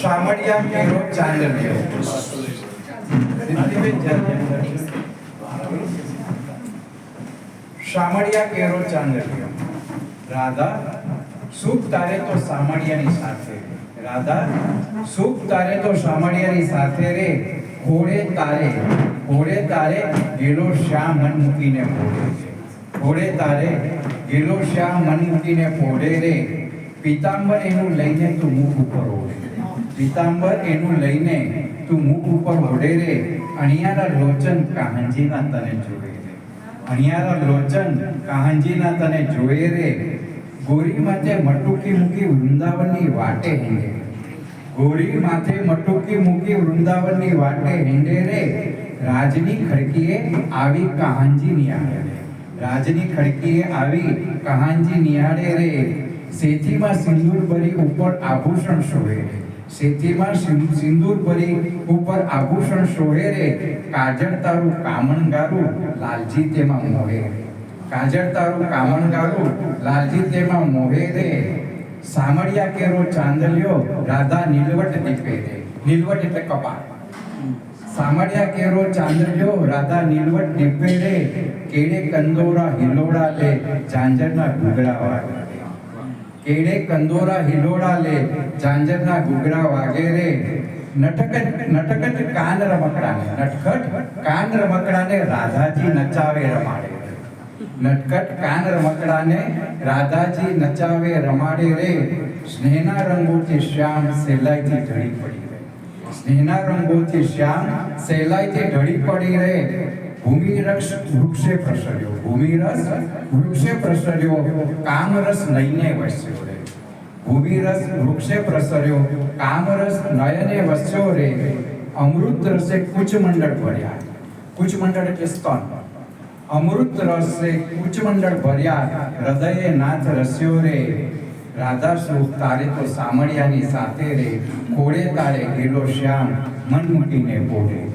શામળિયા કેરો ચાંદલિયો. શામળિયા કેરો ચાંદલિયો રાધા, સુખ તારે તો સામળિયાની સાથે રાધા, સુખ તારે તો શામળિયાની સાથે રે. ઘોડે તારે ઘોડે તારે ગેલો શ્યામ મન મૂકીને ઘોડે ઘોડે તારે ગેલો શ્યામ મન મૂકીને ઘોડે રે. પિતાંબર એનું લઈને તું મુખ ઉપર ઓઢે પિતાંબર એનું લઈને તું મુખ ઉપર ઓઢે રે, અણિયારા લોચન કાહંજીના તને જોડે રે. અણિયારા લોચન કાહંજીના તને જોયે રે. ગોરી માથે મટુકી મૂકી વૃંદાવનની વાટે હેંડે ગોરી માથે મટુકી મૂકી વૃંદાવનની વાટે હેંડે રે. રાજની ખડકીએ આવી કહાંજી નિહાળે રે. રાજની ખડકીએ આવી કહાંજી નિહાળે રે. સેથીમાં સિંદૂર ભરી ઉપર આભૂષણ શોભે રે. સેથીમાં સિં- સિંદૂર ભરી ઉપર આભૂષણ શોહે રે, કાજળ તારું કામણ ગારું લાલજી તેમાં મોહે કાજળ તારું કામણ ગારું લાલજી તેમાં મોહે રે. સામળિયા કેરો ચાંદલિયો રાધા નીલવટ દીપે રે. નીલવટ એટલે કપાળ. સામળિયા કેરો ચાંદલિયો રાધા નીલવટ દીપે રે. કેડે કંદોરા હિલોડા લે ચાંજરના ઘૂઘરા વાગે કેડે કંદોરા હિલોડા લે, ઝાંઝરના ઘૂઘરા વાગે રે. નટકટ નટકટ કાન રમકડાને, નટખટ કાન રમકડાને રાધાજી નચાવે રમાડે નટકટ કાન રમકડાને રાધાજી નચાવે રમાડે રે. સ્નેહના રંગોથી શ્યામ સહેલાઈથી ઢળી પડી રે. સ્નેહના રંગોથી શ્યામ સહેલાઈથી ઢળી પડી રે. ભૂમિરસ વૃક્ષે પ્રસર્યો. ભૂમિરસ વૃક્ષે પ્રસર્યો. કામરસ નયને વસ્યો રે. ભૂમિરસ વૃક્ષે પ્રસર્યો. કામરસ નયને વસ્યો રે. અમૃત રસે કુચમંડળ ભર્યા. કુચમંડળ એટલે સ્તન. અમૃત રસે કુચમંડળ ભર્યા. હૃદયે નાથ રસ્યો રે. રાધા સુખ તારે તો સામળિયાની સાથે રે. કોળે તારે ગેલો શ્યામ. મન મૂકીને બોલે.